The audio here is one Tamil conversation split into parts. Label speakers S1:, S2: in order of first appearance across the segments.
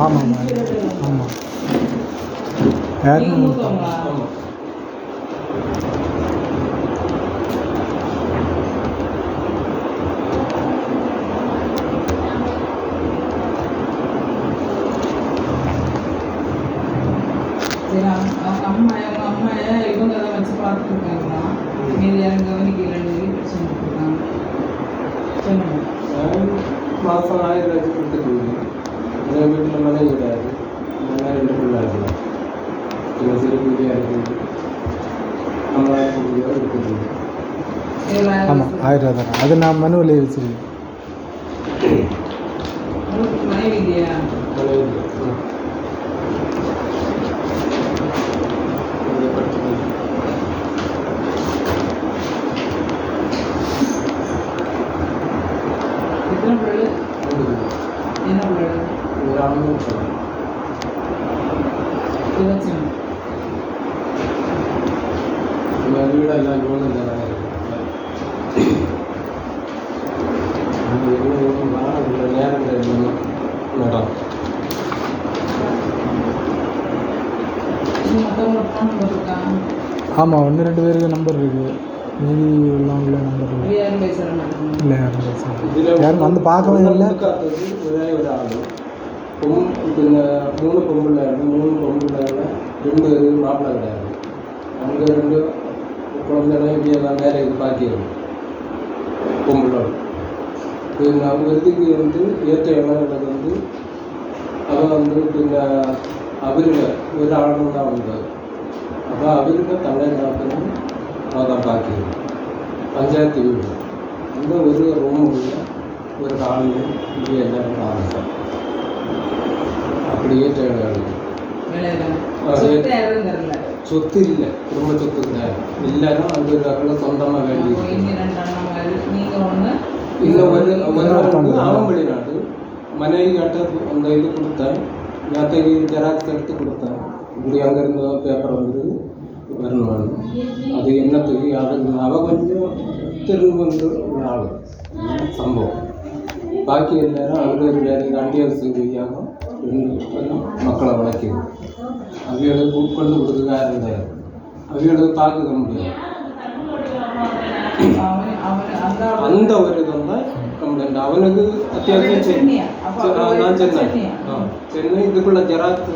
S1: ஆமாம் ஆமாம்
S2: அம்மா அம்மா இவங்க தான் வச்சு பார்த்துட்டு இருக்காங்களா மீதி யாரும் கவனிக்கலன்னு சொல்லி பிரச்சனை இருக்காங்க சொல்லுங்க
S3: மாதம் ஆயிரம் ரூபாய்க்கு கொடுத்துட்டு எங்கள் வீட்டில் மனைவி கிடையாது நாங்கள் ரெண்டு பிள்ளை இருக்கலாம் சின்ன சிறு பிள்ளையாக இருக்குது ஐம்பதாயிரம் ரூபாய் இருக்குது
S2: ஏழாயிரம்
S1: ஆமாம் ஆயிரம் ரூபா தரேன் அது நான் மனுவில் வச்சுருக்கேன்
S2: உங்களுக்கு மனைவி இல்லையா
S3: மனைவி ம். இங்கே படிச்சுட்டு
S2: எத்தனை பிள்ளை
S3: இருக்குது.
S2: என்ன பிள்ளை
S3: ஒரு ஆணும் சொல்லலாம்
S2: இருபத்தி மூணு
S3: நம்ம வீடெல்லாம் லோனு தராங்க அந்த என்ன வாரம் இல்லை நேரம் இல்லை மேடம்
S2: இது மற்றவங்க ஃபோன் நம்பர் இருக்காங்க
S1: ஆமாம் ஒன்று ரெண்டு பேருக்கு நம்பர் இருக்குது மீதி எல்லாம் உள்ள நம்பர் இல்லை
S2: யாரும் பேசுகிற மாட்டேங்க.
S1: இல்லை யாரும் வந்து பார்க்கவே இல்லை.
S3: மூணு பொம்பளை இருக்கு. மூணு பொம்பளை ரெண்டு மாப்பிள்ளை கிடையாது அவங்க ரெண்டு குழந்தைகளை இப்படியெல்லாம் வேற இது பார்க்கிறது. பொம்பளை. பின்ன ஒருத்திக்கு வந்து ஏற்ற இளங்களுக்கு வந்து அவன் வந்து பின்ன அவருங்க ஒரு ஆளும் தான் வந்தார் அப்போ அவருக்கு தலை நாட்களும் அதான் பார்க்கிறது பஞ்சாயத்து வீடு அந்த ஒரு ரூம் உள்ள ஒரு ஹாலு இப்படி எல்லாரும் ஆரம்பிச்சோம் அப்படியே தேவையான
S2: வேலையில
S3: ஆ,
S2: சொத்து யாரும் தரல
S3: சொத்து இல்லை குடும்ப சொத்து கிடையாது இல்லைன்னா அந்த இடத்துல சொந்தமாக வேண்டி
S2: அப்போ இனி ரெண்டு அண்ணாமலை நீங்க ஒண்ணு
S3: இன்னும் ஒரு ஒரு
S1: இன்னொருத்தவங்க.
S3: வந்து அவன் வெளிநாடு மனைவி கிட்ட அந்த இது கொடுத்தேன் நேற்றுக்கு ஜெராக்ஸ் எடுத்து கொடுத்தேன் இப்படி அங்கேருந்து பேப்பர் வந்து வரணும் அது. என்னத்துக்கு அது அவ கொஞ்சம் திரும்ப வந்து ஒரு ஆள். சம்பவம். பாக்கி எல்லாரும் அவர் வேறு அண்டியார் செய்தியாக ரெண்டு பேரும் மக்களை வளர்க்கிது அவைகளுக்கு உட்கொண்டு கொடுக்க இருந்தார் அவைகளுக்கு தாக்குத முடியாது.
S2: அந்த
S3: ஒரு இதுதான் கம்ப்ளைண்ட் அவனுக்கு அத்தியாவசியம் சென்னை சென்னை இதுக்குள்ள ஜெராக்ஸ்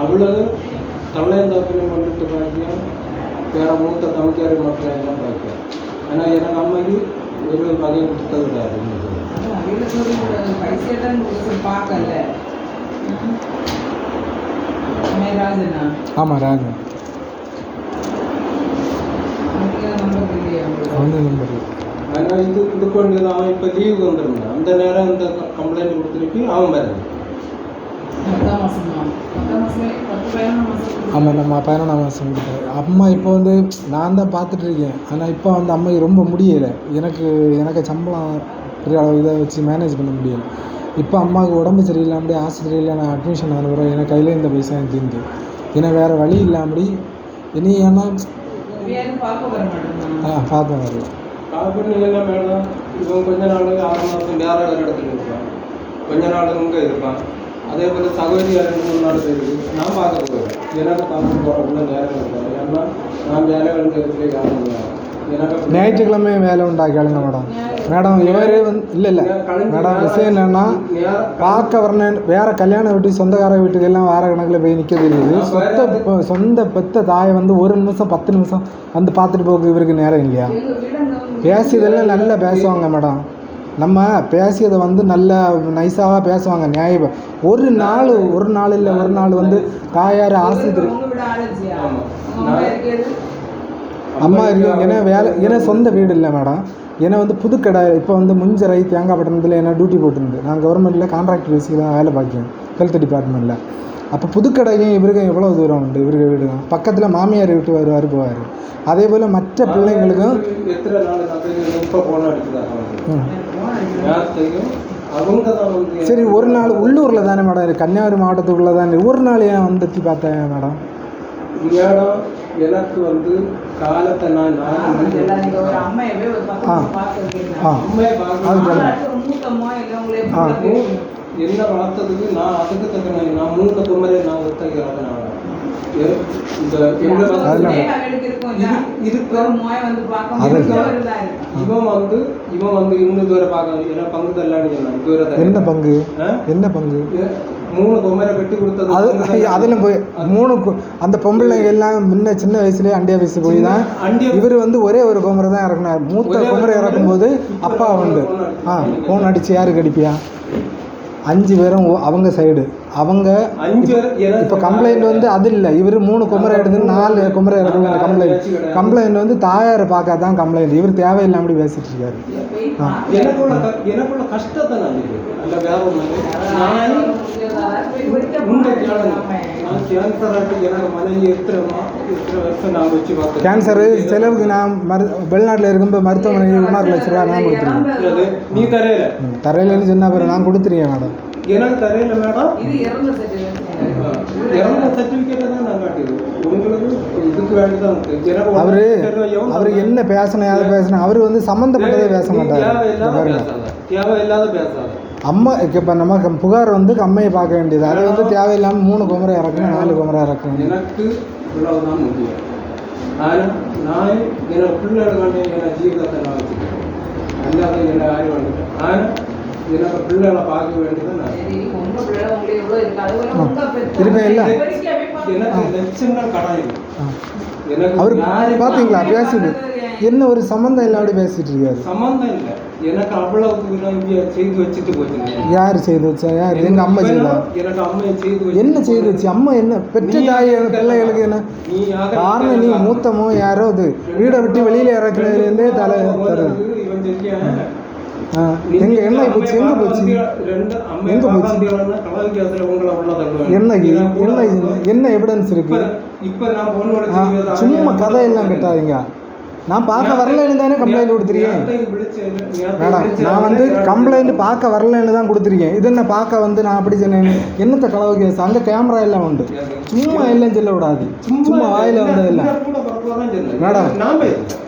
S3: அவ்வளவு தள்ளையந்தாப்பிலும் பண்ணிட்டு பாக்கியா வேற மூத்த தமக்காரி மக்கள் எல்லாம் பாக்கியா ஆனால் எனக்கு அம்மைக்கு ஒரு வகை கொடுத்தது கிடையாது
S2: அதான் வீட்டுல சொல்லி கூடாது பைசேட்டன் கொடுத்து பார்க்கல ராஜனா
S1: ஆமாம் ராஜன்
S2: உனக்கு நம்பர் இல்லையா
S1: அவன் நம்பர்
S3: ஆனால் இது இது கொண்டு அவன் இப்போ லீவுக்கு வந்திருந்தான் அந்த நேரம் இந்த கம்ப்ளைண்ட் கொடுத்துருக்கு அவன் வரல
S2: பத்தாம் மாசமா பத்தாம் மாசமே பத்து பதினொன்று மாசம்
S1: ஆமாம் நம்ம பதினொன்றாம் மாதம் கொடுத்தாரு. அம்மா இப்போ வந்து நான் தான் பார்த்துட்டு இருக்கேன் ஆனால் இப்போ வந்து அம்மைக்கு ரொம்ப முடியலை. எனக்கு எனக்கு சம்பளம் பெரிய அளவு இதை வச்சு மேனேஜ் பண்ண முடியலை. இப்போ அம்மாவுக்கு உடம்பு சரியில்லாமடி ஆஸ்பத்திரியில் நான் அட்மிஷன் ஆனப்புறம் எனக்கு கையில் இந்த பைசா தீர்ந்து. ஏன்னா வேறு வழி இல்லாமடி. இனி ஏன்னா
S2: பார்க்க
S1: ஆ பார்த்தேன் வரல.
S3: காப்பீடு எல்லாம் வேணும். இப்போ கொஞ்ச நாளுக்கு ஆறு மாதம் வேற வேறு இடத்துல இருப்பான் கொஞ்ச நாளுக்கு இங்கே இருப்பான். அதே போல் சகோதரி ரெண்டு மூணு நாள் போயிருக்கு நான் பார்க்க போகிறேன் எனக்கு பார்க்க போகிறதுல நேரம் இருக்காது ஏன்னா நான் வேலை வேலை இடத்துல காரணம் எனக்கு
S1: ஞாயிற்றுக்கிழமை வேலை உண்டா கேளுங்க மேடம். மேடம் இவர் வந்து இல்லை இல்லை. மேடம் விஷயம் என்னென்னா பார்க்க வரணும் வேறு கல்யாண வீட்டு சொந்தக்கார வீட்டுக்கு எல்லாம் வார கணக்கில் போய் நிற்க தெரியுது சொந்த சொந்த பெத்த தாயை வந்து ஒரு நிமிஷம் பத்து நிமிஷம் வந்து பார்த்துட்டு போக இவருக்கு நேரம் இல்லையா? பேசியதெல்லாம் நல்லா பேசுவாங்க மேடம். நம்ம பேசியதை வந்து நல்ல நைஸாக பேசுவாங்க. நியாய ஒரு நாள் ஒரு நாள் இல்லை ஒரு நாள் வந்து தாயார்
S2: ஆசிரியர் அம்மா இருக்கிறது
S1: அம்மா இருக்கு. ஏன்னா வேலை ஏன்னா சொந்த வீடு இல்லை மேடம். ஏன்னா வந்து புதுக்கடை இப்போ வந்து முஞ்சரை தேங்காய் பட்டணத்தில் என்ன டியூட்டி போட்டுருந்து நான் கவர்மெண்ட்டில் கான்ட்ராக்ட் பேசிக்கு தான் வேலை பார்க்கேன். ஹெல்த் டிபார்ட்மெண்ட்டில் அப்போ புதுக்கடைக்கும் இவருக்கும் எவ்வளோ தூரம் உண்டு? இவருக்கு வீடு தான். பக்கத்தில் மாமியார் வீட்டு வருவார் போவார். அதே போல் மற்ற பிள்ளைங்களுக்கும் சரி ஒரு நாள் உள்ளூரில் தானே மேடம் கன்னியாகுமரி மாவட்டத்துக்குள்ளே தானே. ஒரு நாள் ஏன் வந்து பார்த்தேன் மேடம்?
S3: மேடம் எனக்கு வந்து காலத்தை நான்
S1: ஆ. ஆ?
S3: என்ன வளர்த்ததுக்கு நான் அதுக்கு தக்கன நான் மூணு குமரே நான் ஒத்தகிறாங்க நான் இந்த. இவன் வந்து இவன் வந்து இன்னும் இதுவரை பார்க்க ஏன்னா பங்கு தரலான்னு சொன்னான் தரல.
S1: என்ன பங்கு? என்ன பங்கு?
S3: மூணு பொம்மரை கட்டி கொடுத்தது
S1: அது. அதில் போய் மூணு அந்த பொம்பளை எல்லாம் முன்ன சின்ன வயசுலயே அண்டியா வயசு போய் தான் இவர் வந்து ஒரே ஒரு குமரை தான் இறக்குனார். மூத்த குமரை இறக்கும்போது அப்பா உண்டு. ஆ
S3: அடிச்சு.
S1: ஃபோன் அடிச்சு யாருக்கு அடிப்பியா? அஞ்சு பேரும் அவங்க சைடு அவங்க இப்போ கம்ப்ளைண்ட் வந்து அது இல்லை. இவர் மூணு குமரை எடுத்து நாலு குமரை இறக்கல கம்ப்ளைண்ட் கம்ப்ளைண்ட் வந்து தாயாரை பார்க்காதான் கம்ப்ளைண்ட் இவர் தேவையில்லாமடி பேசிட்டு இருக்காரு.
S3: எனக்குள்ள கஷ்டத்தை கேன்சர் வருஷம் நான்
S1: மரு வெளிநாட்டில் இருக்கும்போது மருத்துவமனைக்கு ஒன்றரை லட்ச ரூபா நான் கொடுத்துருவேன்
S3: அது நீ தரையில
S1: தரையிலன்னு சொன்னா பிறகு நான் கொடுத்துருக்கேன் மேடம்
S3: எனக்கு தரையில மேடம்
S2: இது இறந்த
S3: சர்டிபிகேட்டை தான் நான் உங்களுக்கு இதுக்கு எனக்கு
S1: அவரு அவரு என்ன பேசணும் யாரை பேசணும் அவரு வந்து சம்மந்தப்பட்டதே பேச மாட்டாரு.
S3: தேவையில்லாத பேசாத.
S1: அம்மா இப்போ நம்ம கம்- புகார் வந்து அம்மையை பார்க்க வேண்டியது. அது வந்து தேவையில்லாமல் மூணு குமரை இறக்கணும் நாலு குமரை இறக்கணும்.
S3: எனக்கு இவ்வளவுதான் முக்கியம் ஆனால் நான் என்னோட பிள்ளைகளுக்காண்டி என்னோட ஜீவிதத்தை நான் வச்சுக்கிறேன். அல்லாத என்ன ஆய்வு வந்துட்டேன் ஆனால் பிள்ளைகளை பார்க்க வேண்டியது
S1: இருப்பேன் இல்ல?
S3: எனக்கு
S1: அவர்
S3: யாரு
S1: பார்த்தீங்களா பேசுது என்ன ஒரு சம்மந்தம் இல்லாமடி பேசிட்டு இருக்காரு.
S3: சம்பந்தம் இல்லை. எனக்கு இங்க செய்து வச்சுட்டு போச்சுங்க.
S1: யார் செய்து வச்சா? யார்? எங்க அம்மா செய்தா?
S3: எனக்கு அம்மையை செய்து
S1: என்ன செய்து வச்சு? அம்மா என்ன? பெற்ற தாய் பிள்ளைகளுக்கு என்ன? காரணம் நீ மூத்தமோ யாரோ அது? வீடை விட்டு வெளியில இறக்குனதுலேருந்தே தலை தரு
S3: இவன் செஞ்சான்.
S1: ஆ, எங்க என்ன போச்சு? எங்க போச்சு? எங்க போச்சு? என்ன? என்ன? என்ன எவிடன்ஸ் இருக்கு? சும்மா கதையெல்லாம் கட்டாதீங்க. நான் பார்க்க வரலன்னு தானே கம்ப்ளைண்ட் கொடுத்துருக்கேன் மேடம் நான் வந்து கம்ப்ளைண்ட் பார்க்க வரலன்னு தான் கொடுத்துருக்கேன். இது என்ன பார்க்க வந்து நான் அப்படி சொன்னேன்? என்னத்த கலவு கேஸ் அங்கே கேமரா எல்லாம் உண்டு. சும்மா எல்லாம் சொல்ல விடாது. சும்மா வாயில வந்ததெல்லாம். மேடம்.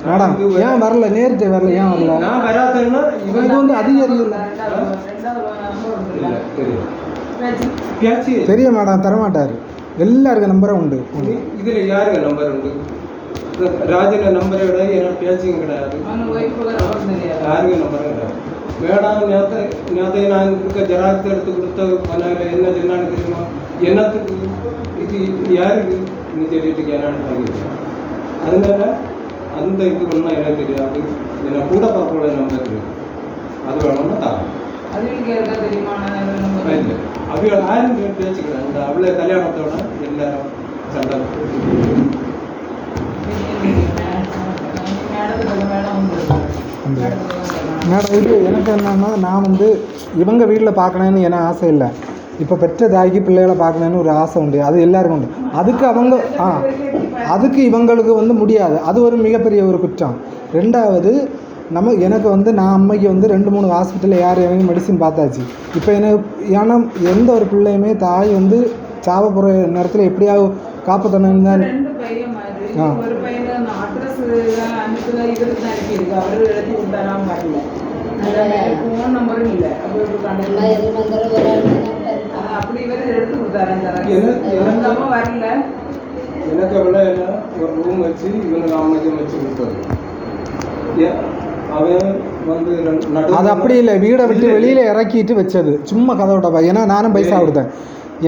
S1: மேடம் ஏன் வரல? நேரத்தை வரல ஏன் வரல?
S3: நான் வராதேன்னா இவன்
S1: இது வந்து
S2: number
S3: இல்ல,
S1: தெரிய மேடம் தரமாட்டாரு. எல்லாருக்கும் நம்பரும் உண்டு.
S3: இது- இதுல யாருங்க நம்பர் உண்டு? ராஜன நம்பரை விட எனக்கு பேச்சும் கிடையாது.
S2: அவங்க wife க்கு number தெரியாது.
S3: யாருக்கும் நம்பர் கிடையாது? மேடம் நேற்று நேற்று நான் இருக்க ஜெராக்ஸ் எடுத்து கொடுத்த பணம் என்ன சொன்னான்னு தெரியுமா? என்னத்துக்கு? இது யாருக்கு? நீ சொல்லிட்டு என்னன்னு கேட்குறேன் அதனால அந்த இது ஒன்றும் எனக்கு தெரியாது. என்ன கூட பார்க்கல நம்பர் இருக்கு அது வேணும்னா தான்? இல்லை. அவள் ஆயிரம் பேர் பேச்சுக்கிறேன் இந்த அவளை கல்யாணத்தோட எல்லாரும் சண்டை
S2: மேடம்
S1: இது எனக்கு என்னன்னா நான் வந்து இவங்க வீட்டில் பார்க்கணுன்னு எனக்கு ஆசை இல்லை. இப்போ பெற்ற தாய்க்கு பிள்ளைகளை பார்க்கணுன்னு ஒரு ஆசை உண்டு. அது எல்லாருக்கும் உண்டு. அதுக்கு அவங்க ஆ. அதுக்கு இவங்களுக்கு வந்து முடியாது. அது ஒரு மிகப்பெரிய ஒரு குற்றம். ரெண்டாவது நம்ம எனக்கு வந்து நான் அம்மைக்கு வந்து ரெண்டு மூணு ஹாஸ்பிட்டலில் யார் எனக்கு மெடிசின் பார்த்தாச்சு. இப்போ எனக்கு ஏன்னா எந்த ஒரு பிள்ளையுமே தாய் வந்து சாவ போகிற நேரத்தில் எப்படியாவது காப்பாற்றணும்னு தான். ஆ.
S2: அப்படி இவர் எடுத்து கொடுத்தாரு. அந்த வரல.
S3: எனக்கு என்ன ஒரு ரூம் வச்சு இவனுக்கு அம்மைக்கும் வச்சு கொடுத்தது.
S1: அது அப்படி இல்லை. வீடை விட்டு வெளியில் இறக்கிட்டு வச்சது. சும்மா கதை விட்டப்பா ஏன்னா நானும் பைசா கொடுத்தேன்.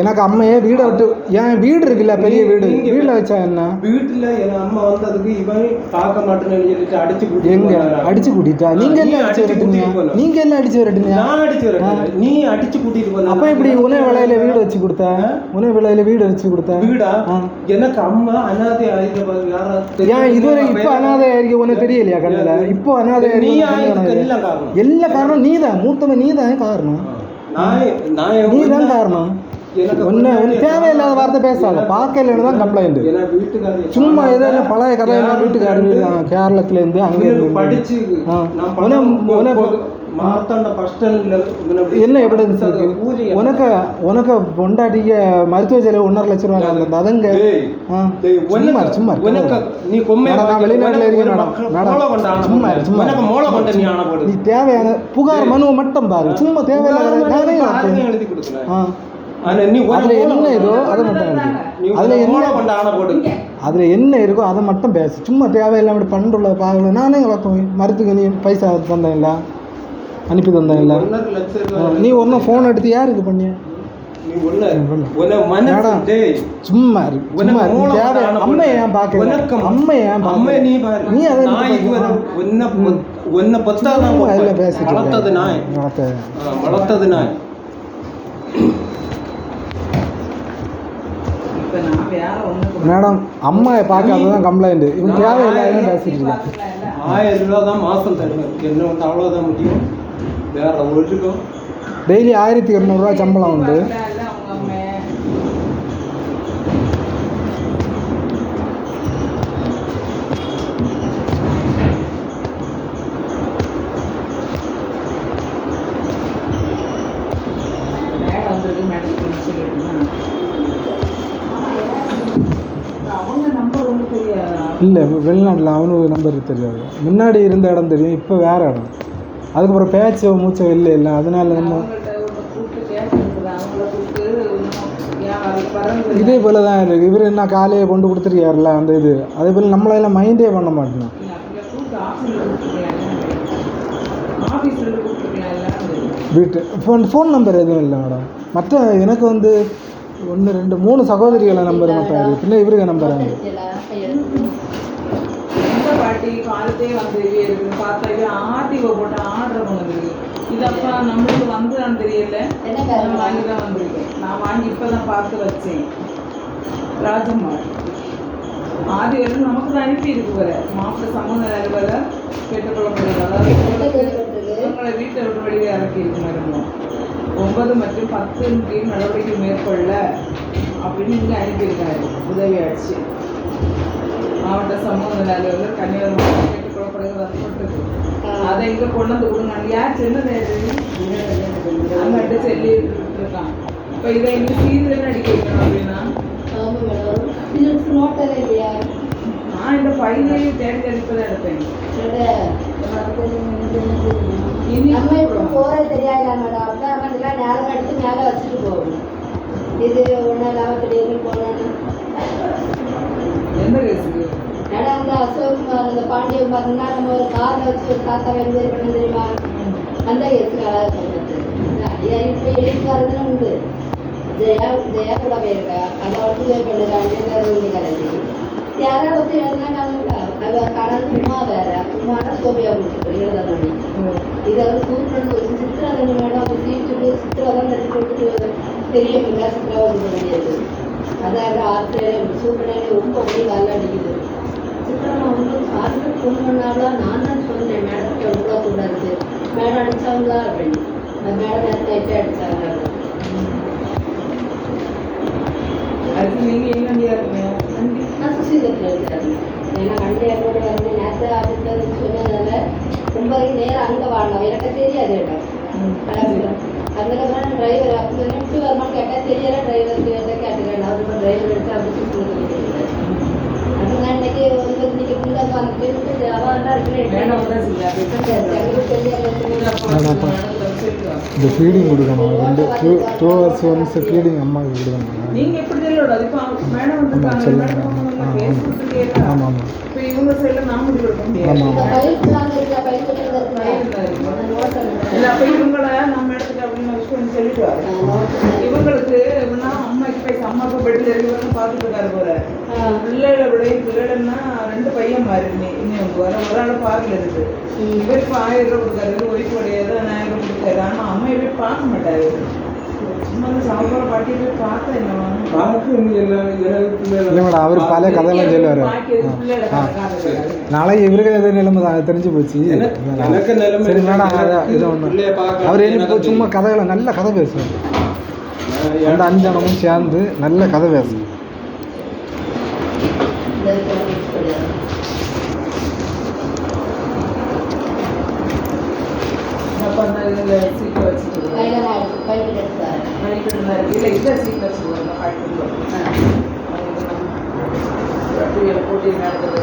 S1: எனக்கு அம்மையே வீடை விட்டு ஏன் வீடு இருக்குல்ல பெரிய வீடு. வீட்டில் வச்சா என்ன?
S3: வீட்டுல என் அம்மா வந்ததுக்கு இவன் பார்க்க மாட்டேன்னு சொல்லிட்டு அடிச்சு
S1: எங்க? அடிச்சு கூட்டிட்டா? நீங்க
S3: நீ
S1: எல்லாம் அடிச்சு
S3: போன.
S1: நீங்க எல்லாம் அடிச்சு விரட்டுனீங்க
S3: நான் அடிச்சு வரேன் நீ அடிச்சு கூட்டிட்டு போன
S1: அப்ப இப்படி உணவு விலையில வீடு வச்சு கொடுத்த? உணவு விலையில வீடு வச்சு கொடுத்த?
S3: வீடா. எனக்கு அம்மா அனாதை யாரா
S1: ஏன் இதுவரை இப்போ அனாதை ஆயிருக்கு உனக்கு தெரியலையா கண்ணுல? இப்போ அனாதை
S3: நீ
S1: ஆயிருக்கு
S3: காரணம்.
S1: எல்லா காரணம் நீதான். மூத்தவன் நீதான். காரணம்?
S3: நான் நான்
S1: நீதான் காரணம். ஒன்னு ஒன்று தேவையில்லாத வார்த்தை பேசாத. பார்க்கலன்னு தான் கம்ப்ளைண்ட் சும்மா ஏதோ என்ன பழைய கதையெல்லாம் வீட்டுக்காரர் வீடு கேரளத்துல இருந்து அங்கே
S3: படிச்சு
S1: என்ன எவிடன்ஸ் இருக்கு உனக்கு உனக்கு பொண்டாட்டிக்கு மருத்துவ செலவு ஒன்றரை லட்ச ரூபா இருந்தது அதங்க. சும்மா சும்மா
S3: நீ
S1: வெளிநாட்டுல இருக்கேன் சும்மா சும்மா
S3: நீ
S1: தேவையான புகார் மனுவை மட்டும் பாரு. சும்மா தேவையில்லாத அதுல என்ன இதோ அதை. மட்டும் அதுல என்ன அதுல என்ன இருக்கோ அதை மட்டும் பேசு. சும்மா தேவையில்லாம பண்ணுள்ள பாக்கல நானே பார்த்தோம் மருத்துக்கு நீ பைசா தந்தேன்ல. அனுப்பி தந்தேன்ல. நீ ஒன்றும் ஃபோன் எடுத்து யாருக்கு பண்ணிய
S3: நீ ஒண்ணு
S1: பண்ணு.
S3: உன மனசு
S1: மேடம்.
S3: டேய்.
S1: சும்மா அம்மை ஏன் பார்க்கல?
S3: உனக்கு
S1: அம்மை ஏன்
S3: அம்மை
S1: பார்க்கல
S3: நீ
S1: அதை பார்க்கல. பேசிட்டு
S3: வளர்த்தது. நாய்.
S1: வளர்த்தது
S3: நாய்.
S1: மேடம் அம்மா பார்க்காததான் கம்ப்ளைண்ட் இவன் தேவையில்லாத பேசிட்டு இருக்கான்
S3: ஆயிரம் ரூபா தான் மாசம் தருவேன். என்ன வந்து அவ்வளோதான் முடியும். வேற ஒழுக்கம்
S1: டெய்லி ஆயிரத்தி இரநூறுவா சம்பளம் உண்டு.
S2: இல்லை
S1: வெளிநாட்டில் அவனுக்கு நம்பர் தெரியாது முன்னாடி இருந்த இடம் தெரியும் இப்போ வேறு இடம். அதுக்கப்புறம் பேச்சோ மூச்சோ இல்லை இல்லை. அதனால நம்ம இதே போல தான் இருக்குது இவர் என்ன காலையை கொண்டு கொடுத்துருக்காருல அந்த இது. அதே போல் நம்மளெல்லாம் மைண்டே பண்ண மாட்டோம் வீட்டு ஃபோன் ஃபோன் நம்பர் எதுவும் இல்லை மேடம். மற்ற எனக்கு வந்து ஒன்று ரெண்டு மூணு சகோதரிகளை நம்பர் மட்டும் இருக்குது பின்ன இவருக்கு நம்பர்
S2: பாட்டி காலத்தே வந்து இருக்கு பார்த்தா இது ஆர்டிஓ போட்டு ஆர்டர் பண்ணுது இது அப்பா நம்மளுக்கு வந்துதான்னு தெரியல. வாங்கி தான் வந்திருக்கேன். நான் வாங்கி இப்போ தான் பார்த்து வச்சேன். ராஜம்மா. ஆதி வந்து நமக்கு தான் அனுப்பி இருக்கு வர மாப்பிள்ளை சமூக அலுவல கெட்டுக்குளம் அதாவது இவங்களை வீட்டை விட்டு வெளியே இறக்கி இருக்கு ஒன்பது மற்றும் பத்தின் கீழ் நடவடிக்கை மேற்கொள்ள அப்படின்னு இங்கே அனுப்பியிருக்காரு. உதவி ஆட்சி மாவட்ட சமூக நல அலுவலர் கன்னியாகுமரி கேட்டுக்கொள்ளப்படுகிறது வந்துட்டு அதை இங்கே கொண்டு வந்து கொடுங்க யார் சின்னது அங்கிட்ட சொல்லி இருக்கான் இப்போ இதை இங்கே சீரியல் அடிக்க வைக்கணும் அப்படின்னா? நான் இந்த தேடி தேடி தான் எடுப்பேன்.
S4: போறது தெரியாது மேடம்? நேரம் எடுத்து மேலே வச்சுட்டு போகணும். இது ஒன்றும் இல்லாமல் திடீர்னு போகணும்னு
S2: எந்த கேஸுக்கு
S4: மேடம் அந்த பாண்டியம் அந்த நம்ம ஒரு காரில் வச்சு ஒரு தாத்தா வெறும் பண்ண தெரியுமா அந்த கேஸுக்கு அழகாக இப்போ எழுதிக்காரதுன்னு உண்டு. ஜெயா ஜெயா கூட போயிருக்கா. அதை வந்து பண்ணுறாங்க கிடையாது யாராவது ஒருத்தர் எழுதினாங்க அவ கடல் சும்மா வேற. சும்மானா சோபியா முடிச்சுட்டு எழுத இதை வந்து சூப்பர் வச்சு சித்திரா மேடம் அவங்க சீட்டு சித்திரா தான் நடிச்சு போட்டு பெரிய பிள்ளை சித்திரா வந்து வேண்டியது அதான் ஆசிரியர் சூப்பரே ரொம்ப போய் நல்லா அடிக்குது. சித்திரா வந்து ஆசிரியர் ஃபோன் பண்ணாலும் நான் தான் சொன்னேன் மேடம்க்கு எவ்வளோ கூடாது மேடம் அடிச்சாங்களா? அப்படின்னு. அந்த மேடம் நேரத்தை
S2: நீங்கள் எங்கே வண்டியாக இருக்கீங்க? வண்டி.
S4: நான் சுசீலத்தில் இருக்கிறேன் ஏன்னா வண்டி என்னோட வந்து நேரத்தை ஆஃபீஸில் சொன்னதால ரொம்ப நேரம் அங்கே வாழணும். எனக்கு தெரியாது இடம் அதுக்கப்புறம் டிரைவர் அப்போ எப்படி வரணும்னு கேட்டால் தெரியல டிரைவர் கேட்டால் கேட்டுக்கிறேன் அவர் இப்போ டிரைவர் எடுத்து அப்படி சொல்லிட்டு அது நான் இன்னைக்கு வந்து இன்னைக்கு முன்னாடி வந்து அவன்
S2: மேடம் தான்
S4: இருக்கிறேன்
S1: இந்த ஃபீடிங் கொடுக்கணும். ரெண்டு two two hours once feeding அம்மாவுக்கு கொடுக்கணும்.
S2: நீங்க எப்படி தெரியல அது இப்போ மேடம் வந்திருக்காங்க.
S1: சொல்லுங்க. ஆமாம் ஆமாம்
S2: இப்போ இவங்க சைடில் நான் முடிவு எடுக்க முடியாது.
S1: ஆமாம்
S2: இல்லை அப்போ இவங்கள நம்ம இடத்துக்கு அப்படின்னு சொல்லிட்டு இவங்களுக்கு அம்மாக்கு போய் அம்மாவுக்கு பெட்டில் இருந்து பார்த்துட்டு இருக்காரு போல. பிள்ளைகளை விட பிள்ளைகள்னா ரெண்டு பையன் மாதிரி இன்னும் வர ஒரு ஆள் பார்க்கல இருக்கு இவர் இப்போ ஆயிரம் ரூபா கொடுக்காரு ஒய்ஃப் உடையது ஆயிரம் ரூபா கொடுக்காரு. ஆனால் அம்மையை போய் பார்க்க மாட்டாரு. சும்மா
S1: அவர் பல கதையெல்லாம் சொல்லுவார். ஆ. நாளைக்கு இவருக்கு எது நிலைமை? தான் தெரிஞ்சு போச்சு. சரி மேடம் இது ஒன்று அவர் சும்மா கதைகளை நல்ல கதை பேசுவார். அந்த அஞ்சனமும் சேர்ந்து நல்ல கதை பேசும்
S2: போட்டி நடந்தது